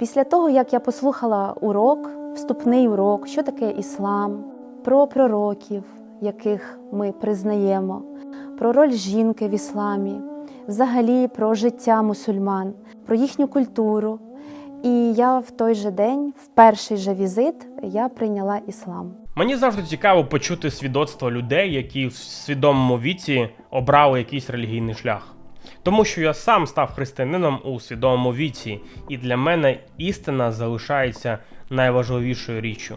Після того, як я послухала урок, вступний урок, що таке іслам, про пророків, яких ми признаємо, про роль жінки в ісламі, взагалі про життя мусульман, про їхню культуру. І я в той же день, в перший же візит, я прийняла іслам. Мені завжди цікаво почути свідоцтво людей, які в свідомому віці обрали якийсь релігійний шлях. Тому що я сам став християнином у свідомому віці, і для мене істина залишається найважливішою річчю.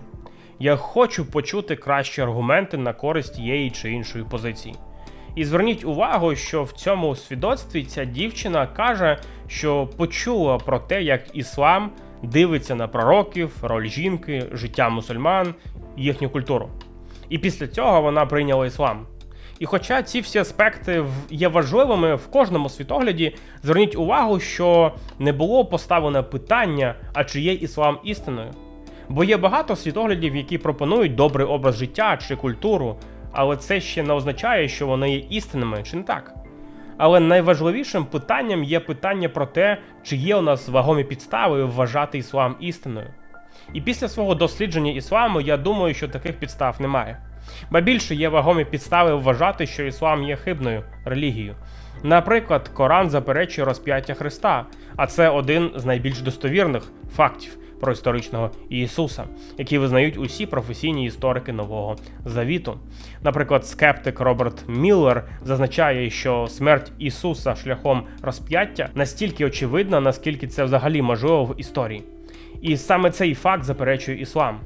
Я хочу почути кращі аргументи на користь тієї чи іншої позиції. І зверніть увагу, що в цьому свідоцтві ця дівчина каже, що почула про те, як іслам дивиться на пророків, роль жінки, життя мусульман, їхню культуру. І після цього вона прийняла іслам. І хоча ці всі аспекти є важливими в кожному світогляді, зверніть увагу, що не було поставлене питання, а чи є іслам істиною. Бо є багато світоглядів, які пропонують добрий образ життя чи культуру, але це ще не означає, що вони є істинними, чи не так. Але найважливішим питанням є питання про те, чи є у нас вагомі підстави вважати іслам істиною. І після свого дослідження ісламу я думаю, що таких підстав немає. Ба більше є вагомі підстави вважати, що іслам є хибною релігією. Наприклад, Коран заперечує розп'яття Христа, а це один з найбільш достовірних фактів про історичного Ісуса, які визнають усі професійні історики Нового Завіту. Наприклад, скептик Роберт Міллер зазначає, що смерть Ісуса шляхом розп'яття настільки очевидна, наскільки це взагалі можливо в історії. І саме цей факт заперечує іслам.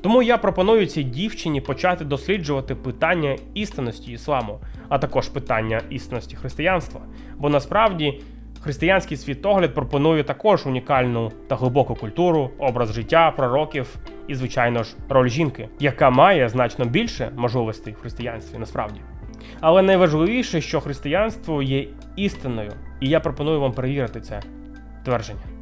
Тому я пропоную цій дівчині почати досліджувати питання істинності ісламу, а також питання істинності християнства. Бо насправді християнський світогляд пропонує також унікальну та глибоку культуру, образ життя, пророків і, звичайно ж, роль жінки, яка має значно більше можливостей в християнстві насправді. Але найважливіше, що християнство є істинною, і я пропоную вам перевірити це твердження.